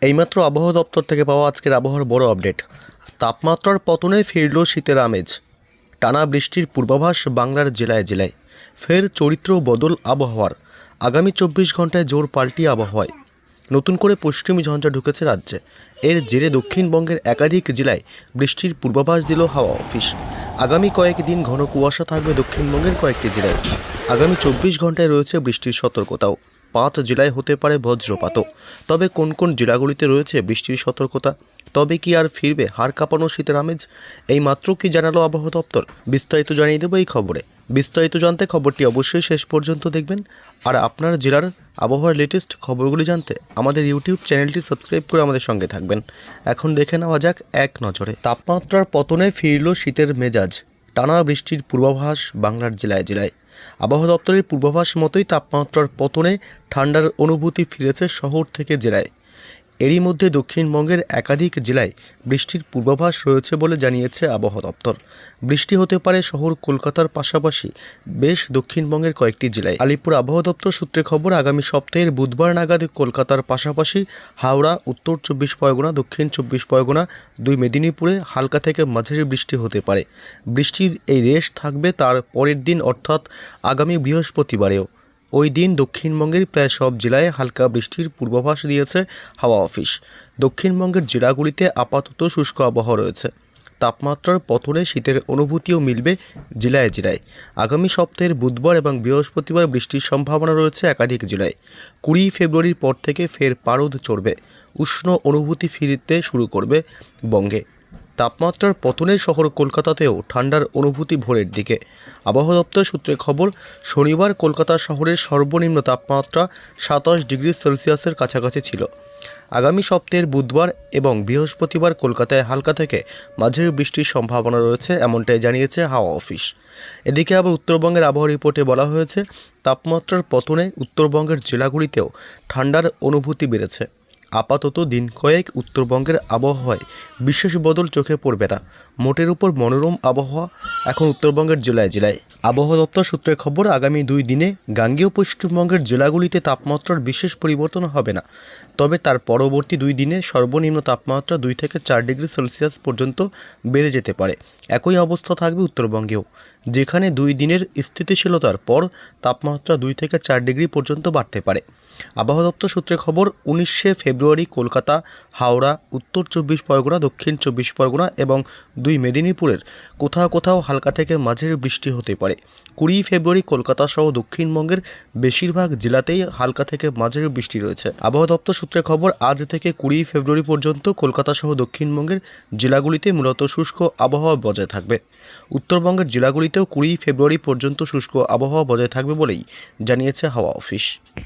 এইমাত্র আবহাওয়া দপ্তর থেকে পাওয়া আজকের আবহাওয়ার বড় আপডেট। তাপমাত্রার পতনে ফিরল শীতের আমেজ। টানা বৃষ্টির পূর্বাভাস বাংলার জেলায় জেলায়। ফের চরিত্র বদল আবহাওয়ার। আগামী চব্বিশ ঘন্টায় জোর পাল্টি আবহাওয়ায়। নতুন করে পশ্চিমী ঝঞ্ঝা ঢুকেছে রাজ্যে। এর জেরে দক্ষিণবঙ্গের একাধিক জেলায় বৃষ্টির পূর্বাভাস দিল হাওয়া অফিস। আগামী কয়েকদিন ঘন কুয়াশা থাকবে দক্ষিণবঙ্গের কয়েকটি জেলায়। আগামী চব্বিশ ঘন্টায় রয়েছে বৃষ্টির সতর্কতাও। পাঁচ জেলায় হতে পারে বজ্রপাতও তবে কোন কোন জেলাগুলিতে রয়েছে বৃষ্টির সতর্কতা? তবে কি আর ফিরবে হাড় কাঁপানো শীতের আমেজ? এই মাত্র কি জানালো আবহাওয়া দপ্তর? বিস্তারিত জানিয়ে দেবো এই খবরে। বিস্তারিত জানতে খবরটি অবশ্যই শেষ পর্যন্ত দেখবেন। আর আপনার জেলার আবহাওয়ার লেটেস্ট খবরগুলি জানতে আমাদের ইউটিউব চ্যানেলটি সাবস্ক্রাইব করে আমাদের সঙ্গে থাকবেন। এখন দেখে নেওয়া যাক এক নজরে। তাপমাত্রার পতনে ফিরল শীতের মেজাজ। টানা বৃষ্টির পূর্বাভাস বাংলার জেলায় জেলায়। আবহাওয়া দপ্তরের পূর্বাভাস মতোই তাপমাত্রার পতনে ঠান্ডার অনুভূতি ফিরেছে শহর থেকে জেলায়। এরই মধ্যে দক্ষিণবঙ্গের একাধিক জেলায় বৃষ্টির পূর্বাভাস রয়েছে বলে জানিয়েছে আবহাওয়া দপ্তর। বৃষ্টি হতে পারে শহর কলকাতার পাশাপাশি বেশ দক্ষিণবঙ্গের কয়েকটি জেলায়। আলিপুর আবহাওয়া দপ্তর সূত্রে খবর, আগামী সপ্তাহের বুধবার নাগাদ কলকাতার পাশাপাশি হাওড়া, উত্তর চব্বিশ পরগনা, দক্ষিণ চব্বিশ পরগনা, দুই মেদিনীপুরে হালকা থেকে মাঝারি বৃষ্টি হতে পারে। বৃষ্টির এই রেশ থাকবে তার পরের দিন, অর্থাৎ আগামী বৃহস্পতিবারেও। ওই দিন দক্ষিণবঙ্গের প্রায় সব জেলায় হালকা বৃষ্টির পূর্বাভাস দিয়েছে হাওয়া অফিস। দক্ষিণবঙ্গের জেলাগুলিতে আপাতত শুষ্ক আবহাওয়া রয়েছে। তাপমাত্রার পতনে শীতের অনুভূতিও মিলবে জেলায় জেলায়। আগামী সপ্তাহের বুধবার এবং বৃহস্পতিবার বৃষ্টির সম্ভাবনা রয়েছে একাধিক জেলায়। কুড়ি ফেব্রুয়ারির পর থেকে ফের পারদ চড়বে। উষ্ণ অনুভূতি ফিরতে শুরু করবে বঙ্গে। তাপমাত্রার পতনে শহর কলকাতাতেও ঠান্ডার অনুভূতি ভোরের দিকে। আবহাওয়া দপ্তর সূত্রে খবর, শনিবার কলকাতা শহরের সর্বনিম্ন তাপমাত্রা সাতাশ ডিগ্রি সেলসিয়াসের কাছাকাছি ছিল। আগামী সপ্তাহের বুধবার এবং বৃহস্পতিবার কলকাতায় হালকা থেকে মাঝের বৃষ্টির সম্ভাবনা রয়েছে এমনটাই জানিয়েছে হাওয়া অফিস। এদিকে আবার উত্তরবঙ্গের আবহাওয়া রিপোর্টে বলা হয়েছে, তাপমাত্রার পতনে উত্তরবঙ্গের জেলাগুলিতেও ঠান্ডার অনুভূতি বেড়েছে। আপাতত দিন কয়েক উত্তরবঙ্গের আবহাওয়ায় বিশেষ বদল চোখে পড়বে না। মোটের উপর মনোরম আবহাওয়া এখন উত্তরবঙ্গের জেলায় জেলায়। আবহাওয়া দপ্তর সূত্রে খবর, আগামী দুই দিনে গাঙ্গেয় পশ্চিমবঙ্গের জেলাগুলিতে তাপমাত্রার বিশেষ পরিবর্তন হবে না। তবে তার পরবর্তী দুই দিনে সর্বনিম্ন তাপমাত্রা দুই থেকে চার ডিগ্রি সেলসিয়াস পর্যন্ত বেড়ে যেতে পারে। একই অবস্থা থাকবে উত্তরবঙ্গেও। যেখানে দুই দিনের স্থিতিশীলতার পর তাপমাত্রা দুই থেকে চার ডিগ্রি পর্যন্ত বাড়তে পারে। আবহাওয়া দপ্তর সূত্রে খবর, উনিশে ফেব্রুয়ারি কলকাতা, হাওড়া, উত্তর চব্বিশ পরগনা, দক্ষিণ চব্বিশ পরগনা এবং দুই মেদিনীপুরের কোথাও কোথাও হালকা থেকে মাঝের বৃষ্টি হতে পারে। কুড়ি ফেব্রুয়ারি কলকাতা সহ দক্ষিণবঙ্গের বেশিরভাগ জেলাতেই হালকা থেকে মাঝের বৃষ্টি রয়েছে। আবহাওয়া দপ্তর সূত্রে খবর, আজ থেকে কুড়ি ফেব্রুয়ারি পর্যন্ত কলকাতা সহ দক্ষিণবঙ্গের জেলাগুলিতে মূলত শুষ্ক আবহাওয়া বজায় থাকবে। উত্তরবঙ্গের জেলাগুলিতেও কুড়ি ফেব্রুয়ারি পর্যন্ত শুষ্ক আবহাওয়া বজায় থাকবে বলেই জানিয়েছে হাওয়া অফিস।